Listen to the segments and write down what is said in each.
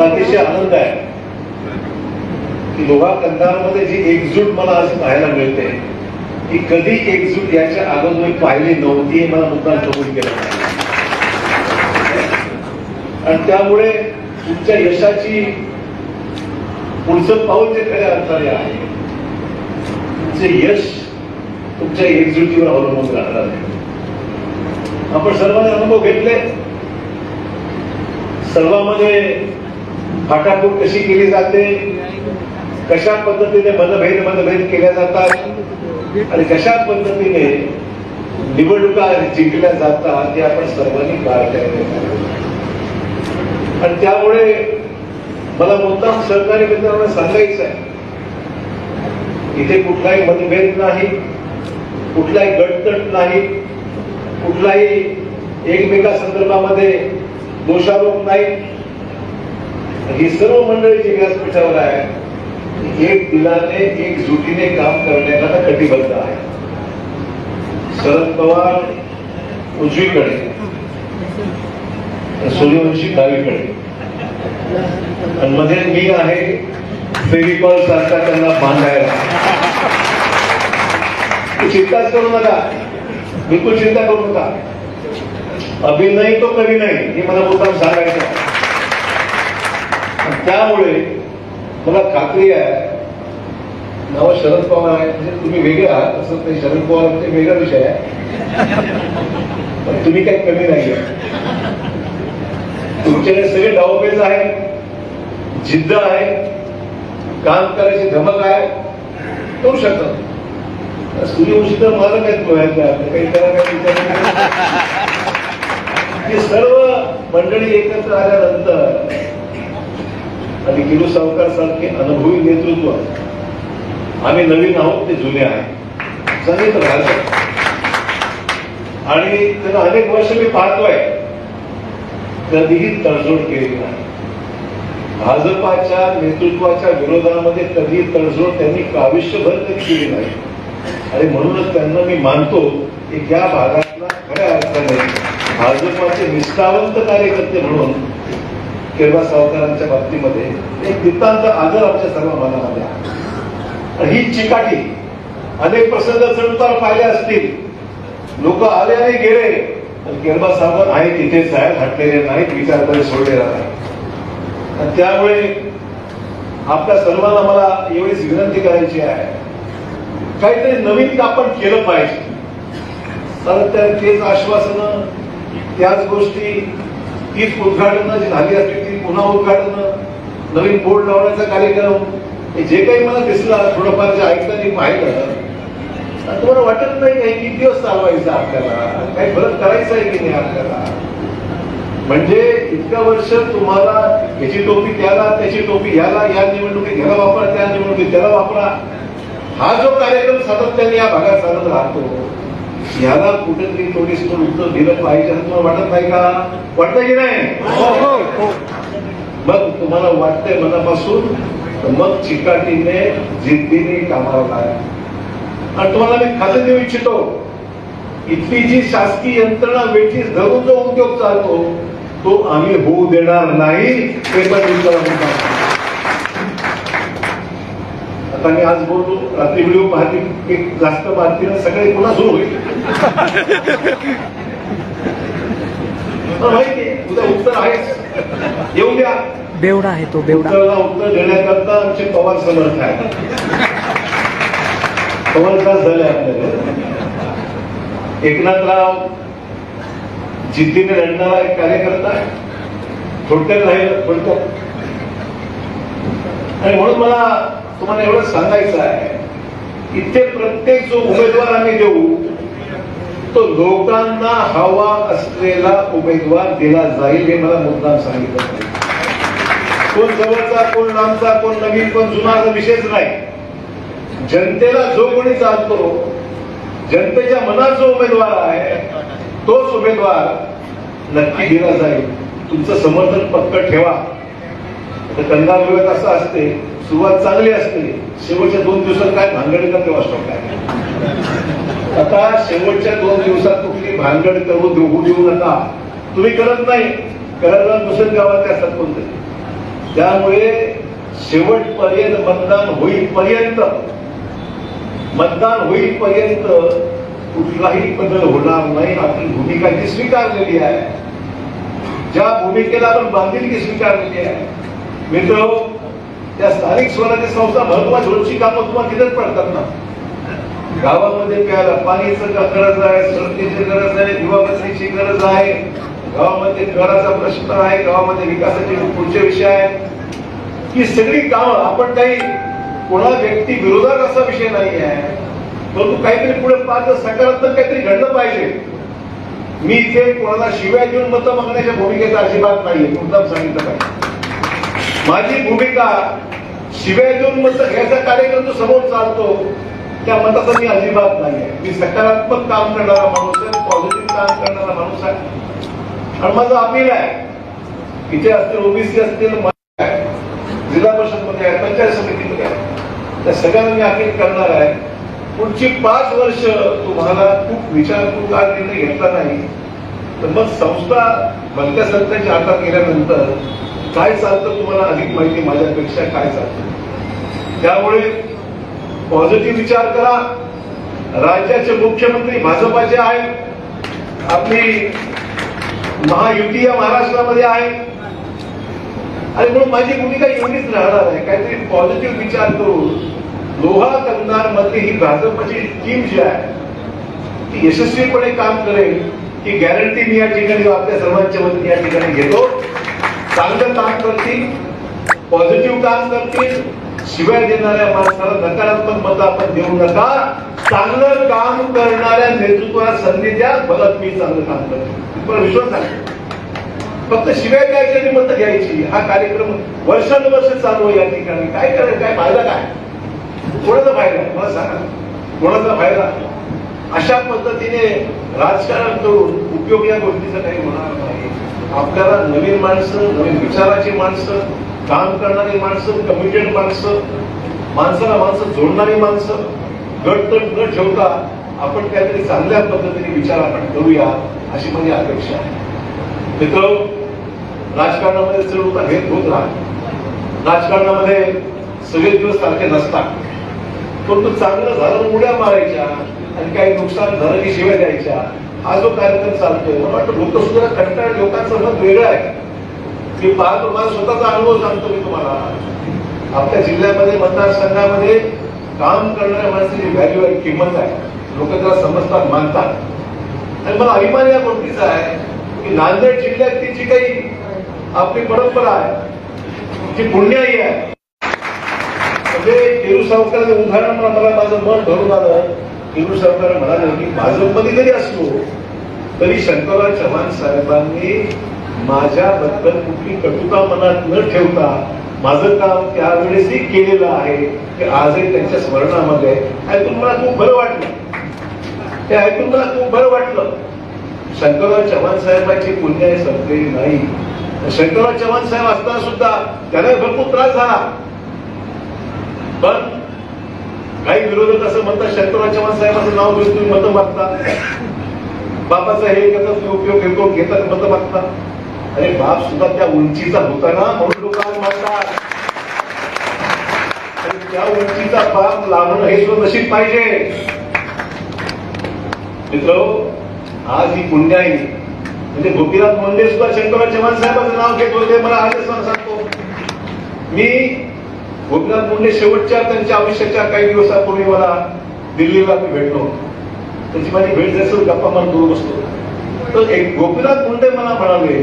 अतिशय आनंद आहे. की लोहा कंधारमध्ये जी एकजूट मला आज पाहायला मिळते ही कधी एकजूट याच्या अगोदर मी पाहिली नव्हती मला मुद्दा कबूल केलं आणि त्यामुळे तुमच्या यशाची पुढचं पाऊल जे खऱ्या अर्थाने आहे तुमचे यश तुमच्या एकजुटीवर अवलंबून राहणार आहे. आपण सर्वांनी अनुभव घेतले? सर्वांमध्ये फाटाफूट कशी केली जाते? कशा पद्धतीने मतभेद मतभेद केल्या जातात? आणि कशा पद्धतीने निवडणुका जिंकल्या जातात ते आपण सर्वांनी बारकाईने पाहिलं. आणि त्यामुळे मला मुद्दाम सहकारी मित्रांना सांगायचं आहे. इथे कुठलाही मतभेद नाही कुठलाही गटतट नाही कुठलाही एकमेका संदर्भामध्ये दोषारोप नाही. ही सर्व मंडळी जी व्यासपीठावर आहे एक दिलाने एक जुटीने काम करण्याला कटिबद्ध आहे. शरद पवार उजवीकडे सूर्यवंशी डावीकडे. आणि मध्ये मी आहे फेविकॉल सारखा त्यांना बांधायला चिंताच करू नका. बिलकुल चिंता करू नका. अभिनय तो कधी नाही हे मला मुद्दाम सांगायचं त्यामुळे मला खात्री आहे नाव शरद पवार आहे म्हणजे तुम्ही वेगळे आहात असं ते शरद पवार म्हणजे वेगळा विषय आहे. पण तुम्ही काही कमी नाही तुमच्याकडे सगळे डावपेच आहे जिद्द आहे काम करायची धमक आहे करू शकतात. सूर्यवंशी तर मला काय बोलायचं काही त्याला काही विचार सर्व मंडळी एकत्र आल्यानंतर आणि गिरू सावकार सारखे अनुभवी नेतृत्व आम्ही नवीन आहोत ते जुने आहे. संगीत राहिलं आणि त्यांना अनेक वर्ष मी पाहतोय. कधीही तडजोड केली नाही. भाजपाच्या नेतृत्वाच्या विरोधामध्ये कधी तडजोड त्यांनी आयुष्यभर कधी केली नाही. आणि म्हणूनच त्यांना मी मानतो की या भागातला खऱ्या अर्थाने भाजपाचे निष्ठावंत कार्यकर्ते म्हणून केरबा सावकारांच्या बाबतीमध्ये एक नितांत आदर आमच्या सर्व मनामध्ये आहे. ही चिकाटी अनेक प्रसंग चढउतार पाहिले असतील. लोक आले आणि गेले. पण केरबा सावकार आहे तिथेच आहे हटलेले नाहीत विचारपणे सोडलेला नाही. आणि त्यामुळे आपल्या सर्वांना मला एवढीच विनंती करायची आहे. काहीतरी नवीन आपण केलं पाहिजे. तर त्या तेच आश्वासनं त्याच गोष्टी तीच उद्घाटनं जी झाली असतील पुन्हा उद्घाटन नवीन बोर्ड लावण्याचा कार्यक्रम हे जे काही मला दिसलं थोडंफार जे ऐकताना पाहिलं तुम्हाला वाटत नाही काही किती दिवस चालवायचं आपल्याला? काही फरक करायचा आहे की नाही आपल्याला? म्हणजे इतकं वर्ष तुम्हाला याची टोपी त्याला त्याची टोपी ह्याला या निवडणुकीत ह्याला वापरा त्या निवडणुकीत त्याला वापरा. हा जो कार्यक्रम सातत्याने या भागात चालत राहतो याला कुठेतरी थोडीस थोडं उत्तर दिलं पाहिजे असं तुम्हाला वाटत नाही का? वाटत की नाही? हो, हो, हो. मग तुम्हाला वाटतंय मनापासून मग चिकाटीने जिद्दीने कामाला लागा. आणि तुम्हाला मी खातं देऊ इच्छितो इथली जी शासकीय यंत्रणा वेठीस धरून जो उद्योग चालतो तो आम्ही होऊ देणार नाही ते पण आता मी आज बोलतो रात्री व्हिडिओ पाहतील एक जास्त पाहतील सगळे पुन्हा सुरू होईल. मला माहिती आहे उद्या उत्तर आहेच. येऊ द्या. बेवडा आहे तो बेवडा. उत्तर देण्याकरता आमचे पवार समर्थ आहेत. पवार तास झाले आपल्याकडे एकनाथराव जिद्दीने लढणारा एक कार्यकर्ता आहे. थोडक्यात राहील थोडक्यात आणि म्हणून मला तुम्हाला एवढं सांगायचं आहे इथे प्रत्येक जो उमेदवार आम्ही देऊ तो लोकांना हवा असलेला उमेदवार दिला जाईल हे मला मुद्दाम सांगितलं कोण जवळचा कोण लांबचा कोण नवीन कोण जुना विषयच नाही. जनतेला जो कोणी चालतो जनतेच्या मनात जो उमेदवार आहे तोच उमेदवार नक्की दिला जाईल. तुमचं समर्थन पक्क ठेवा. तर कंदार विभाग असं असते सुरुवात चांगली असते. शेवटच्या दोन दिवसात काय भानगड का तेव्हा स्टॉप काय? आता शेवटच्या दोन दिवसात कुठली भानगड करू देऊ देऊ नका. तुम्ही करत नाही. करत दुसऱ्या गावात असतात कोणतरी त्यामुळे शेवटपर्यंत मतदान होईपर्यंत मतदान होईपर्यंत कुठलाही बदल होणार नाही. आपली भूमिका जी स्वीकारलेली आहे ज्या भूमिकेला आपण बांधिलकी स्वीकारलेली आहे. मित्र त्या स्थानिक स्वराज्य संस्था भरपूर रोजची कामं तुम्हाला किती पडतात ना? गावामध्ये प्यायला पाणीचं गरज आहे सडकेची गरज आहे दिवाबत्तीची गरज आहे? गावामध्ये घराचा प्रश्न आहे गावामध्ये विकासाचे पुढचे विषय आहेत. ही सगळी कामं आपण काही कोणा व्यक्ती विरोधात असा विषय नाही आहे परंतु काहीतरी पुढे पाच सकारात्मक काहीतरी घडलं पाहिजे. मी इथे कोणाला शिव्या देऊन मतं मागण्याच्या भूमिकेचा अजिबात नाहीये मुद्दाम सांगितलं पाहिजे. माझी भूमिका शिवाय देऊन मतं घ्यायचा कार्यक्रम जो समोर चालतो त्या मताचा मी अजिबात नाहीये. मी सकारात्मक काम करणारा माणूस आहे पॉझिटिव्ह काम करणारा माणूस आहे. आणि माझं अपील आहे इथे असतील ओबीसी असतील जिल्हा परिषदमध्ये आहे पंचायत समितीमध्ये आहे. त्या सगळ्यांना मी अपील करणार आहे. पुढची पाच वर्ष तुम्हाला खूप विचारपूर्वक निर्णय घेतला नाही. तर मग संस्था बनत्या संस्थांच्या हातात गेल्यानंतर काय चालतं तुम्हाला अधिक माहिती माझ्यापेक्षा काय चालतं? त्यामुळे पॉझिटिव्ह विचार करा. राज्याचे मुख्यमंत्री भाजपाचे आहेत आपली महायुती या महाराष्ट्रामध्ये आहे. आणि म्हणून माझी भूमिका एवढीच राहणार आहे. काहीतरी पॉझिटिव्ह विचार करून लोहा कंधारमध्ये ही भाजपची टीम जी आहे ती यशस्वीपणे काम करेल. ही गॅरंटी मी या ठिकाणी आपल्या सर्वांच्या वतीने या ठिकाणी घेतो. चांगलं काम करतील पॉझिटिव्ह काम करतील. शिवाय देणाऱ्या माणसाला नकारात्मक मत आपण देऊ नका. चांगलं काम करणाऱ्या नेतृत्वाला संधी द्या बघत मी चांगलं काम करतो. पण विश्वास आहे? फक्त शिवाय द्यायची आणि मत घ्यायची. हा कार्यक्रम वर्षानुवर्ष चालू आहे या ठिकाणी. काय करायचं? काय फायदा काय? कोणाचा फायदा? मला सांगा. कोणाचा फायदा? अशा पद्धतीने राजकारण करून उपयोग या गोष्टीचा काही होणार नाही. आपल्याला नवीन माणसं नवीन विचाराची माणसं काम करणारी माणसं कमिटेड माणसं माणसाला माणसं जोडणारी माणसं गट तट न ठेवता आपण काहीतरी चांगल्या पद्धतीने विचार आपण करूया अशी माझी अपेक्षा आहे. मित्र राजकारणामध्ये चढ उतार घेत होत राहा राजकारणामध्ये सगळे दिवस सारखे नसतात. परंतु चांगलं झालं उड्या मारायच्या आणि काही नुकसान झालं की शिव्या द्यायच्या हा जो कार्यक्रम चालतोय मला वाटतं लोक सुद्धा कंटाळ लोकांचं मत वेगळं आहे. मी पाहतो माझा स्वतःचा अनुभव सांगतो मी तुम्हाला. आपल्या जिल्ह्यामध्ये मतदारसंघामध्ये काम करणाऱ्या माणसाची व्हॅल्यू आहे किंमत आहे. लोक त्याला समजतात मानतात. आणि मला अभिमान या गोष्टीचा आहे की नांदेड जिल्ह्यातली जी काही आपली परंपरा आहे. ती पुण्याही आहे. म्हणजे केरू सावकाराचं उदाहरण मला मला माझं मन भरून आलं. केरू सरकार म्हणाले की भाजपमध्ये जरी असलो तरी शंकरराव चव्हाण साहेबांनी माझ्याबद्दल कुठली कटुता मनात न ठेवता माझं काम त्यावेळेसही केलेलं आहे ते आजही त्यांच्या स्मरणामध्ये ऐकून मला खूप बरं वाटलं. ते ऐकून मला खूप बरं वाटलं. शंकरराव चव्हाण साहेबांची पुण्य संपलेली नाही. शंकरराव चव्हाण साहेब असताना सुद्धा त्याला भरपूर त्रास झाला. पण काही विरोधक असं म्हणतात शंकरराव चव्हाण साहेबांचं नाव घेऊन तुम्ही मतं मागता. बाबाचा हे करतात तुम्ही उपयोग घेतो घेतात मतं मागता. अरे बाप सुद्धा त्या उंचीचा होता ना म्हणून लोक आज मागतात. आणि त्या उंचीचा बाप लावणं हे सुद्धा नशीब पाहिजे. मित्र आज ही पुण्याई म्हणजे गोपीनाथ मुंडे सुद्धा शंकरराव चव्हाण साहेबांचं नाव घेत होते मला आजच मला सांगतो. मी गोपीनाथ मुंडे शेवटच्या त्यांच्या आयुष्याच्या काही दिवसापूर्वी मला दिल्लीला मी भेटलो त्यांची माझी भेट जसं गप्पा मला दूर बसतो तर एक गोपीनाथ मुंडे मला म्हणाले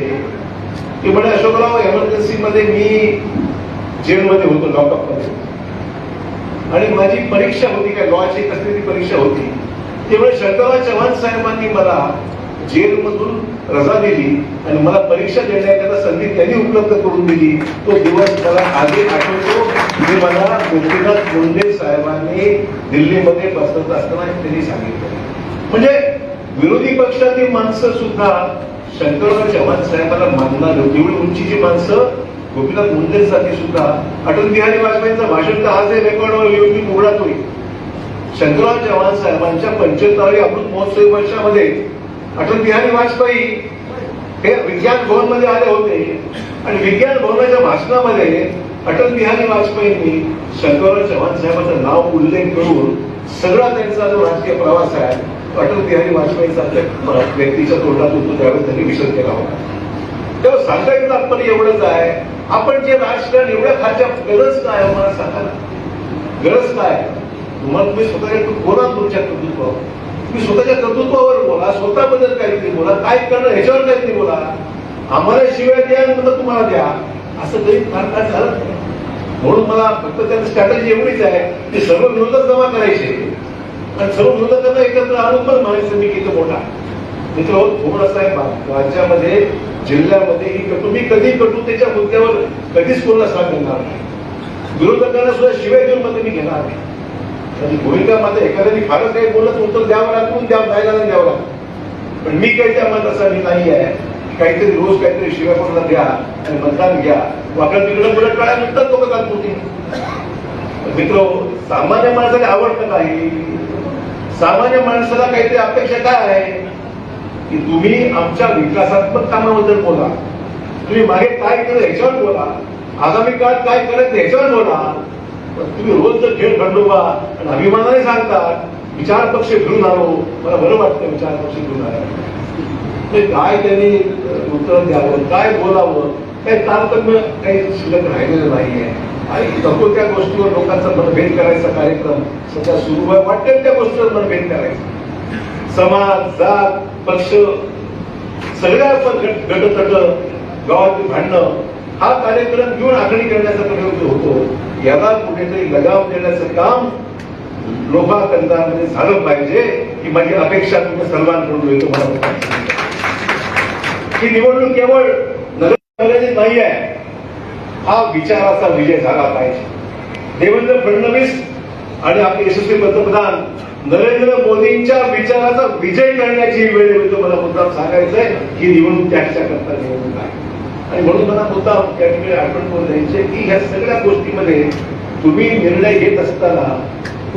की म्हणे अशोकराव एमर्जन्सी मध्ये मी जेलमध्ये होतो लॉकअपमध्ये आणि माझी परीक्षा होती काय लॉची कसली ती परीक्षा होती. त्यामुळे शंकरराव चव्हाण साहेबांनी मला जेलमधून रजा दिली आणि मला परीक्षा देण्याकरता संधी त्यांनी उपलब्ध करून दिली. तो दिवस मला आधी आठवतो. मी मला गोपीनाथ मुंडे साहेबांनी दिल्लीमध्ये बसत असताना त्यांनी सांगितलं. म्हणजे विरोधी पक्षातील माणसं सुद्धा शंकरराव चव्हाण साहेबांना मानणार होती एवढी उंचीची माणसं गोपीनाथ मुंडेसाठी सुद्धा अटल बिहारी वाजपेयींचं भाषण तर आजही रेकॉर्डवर येऊन उघडात होईल शंकरराव चव्हाण साहेबांच्या पंच्याहत्तरावी अमृत महोत्सवी वर्षामध्ये अटल बिहारी वाजपेयी हे विज्ञान भवनमध्ये आले होते. आणि विज्ञान भवनाच्या भाषणामध्ये अटल बिहारी वाजपेयींनी शंकरराव चव्हाण साहेबांचं नाव उल्लेख करून सगळा त्यांचा जो राजकीय प्रवास आहे तो अटल बिहारी वाजपेयींचा व्यक्तीच्या तोंडात होतो त्यावेळेस त्यांनी विषय केला होता. तेव्हा सांगायचं तात्पर्य एवढंच आहे? आपण जे राजकारण एवढ्या खालच्या गरज काय मला सांगा गरज काय तुम्हाला तुम्ही स्वतःच्या बोला तुमच्या कर्तृत्वावर तुम्ही स्वतःच्या कर्तृत्वावर बोला स्वतःबद्दल काहीतरी बोला काय करणं ह्याच्यावर काहीतरी बोला. आम्हाला शिवाय द्या आणि तुम्हाला द्या. असं काही फार काय झालं नाही. म्हणून मला फक्त त्याची स्ट्रॅटेजी एवढीच आहे की सर्व विरोधक जमा करायचे. आणि सर्व विरोधकांना एकत्र आणून पण म्हणायचं मी किती मोठा. मित्र थोडंसं आहे बा- राज्यामध्ये जिल्ह्यामध्ये ही तुम्ही मी कधी कटुतेच्या मुद्द्यावर कधीच कोणाला साथ देणार नाही. विरोधकांना सुद्धा शिवाय देऊन मध्ये मी घेणार नाही. आणि भूमिका मात्र एखाद्याने फारच काही बोलत उत्तर द्यावं लागून द्या जायला नाही द्यावं लागतं. पण मी काही त्या मताचा मी नाही आहे. काहीतरी रोज काहीतरी शिव्या कोणाला द्या आणि मतदान घ्या. वाकड तिकडे पुढे काळ्या नुकताच लोक तात्पुरती मित्र सामान्य माणसाला आवडतं काही. सामान्य माणसाला काहीतरी अपेक्षा काय आहे? की तुम्ही आमच्या विकासात्मक कामाबद्दल बोला. तुम्ही मागे काय केलं ह्याच्यावर बोला. आगामी काळात काय करायचं ह्याच्यावर बोला. तुम्ही रोज जर खेळ खंडोबा आणि अभिमानाने सांगता विचार पक्ष घेऊन आलो मला बरं वाटतं विचार पक्ष घेऊन आला. ते काय त्यांनी उत्तर द्यावं काय बोलावं काही तारतम्य काही शिल्लक राहिलेलं नाहीये. आणि नको त्या गोष्टीवर लोकांचा मतभेद करायचा कार्यक्रम. सध्या सुरू आहे वाटेल त्या गोष्टीवर मतभेद करायचा. समाज जात पक्ष सगळ्या पण गट गट गावातील भांडणं हा कार्यक्रम घेऊन आखणी करण्याचा प्रयोग जो होतो याला कुठेतरी लगाव देण्याचं काम लोकांकरतामध्ये झालं पाहिजे की माझी अपेक्षा तुम्ही सर्वांकडून येतो मला. ही निवडणूक केवळ नगरपालिकेची नाही आहे हा विचाराचा विजय झाला पाहिजे. देवेंद्र फडणवीस आणि आपले यशस्वी पंतप्रधान नरेंद्र मोदींच्या विचाराचा विजय करण्याची वेळ येतो मला मुद्दाम सांगायचंय ही निवडणूक त्याच्याकरता निवडणूक आहे. आणि म्हणून मला मुद्दा त्या ठिकाणी आठवण करून द्यायचे की ह्या सगळ्या गोष्टीमध्ये तुम्ही निर्णय घेत असताना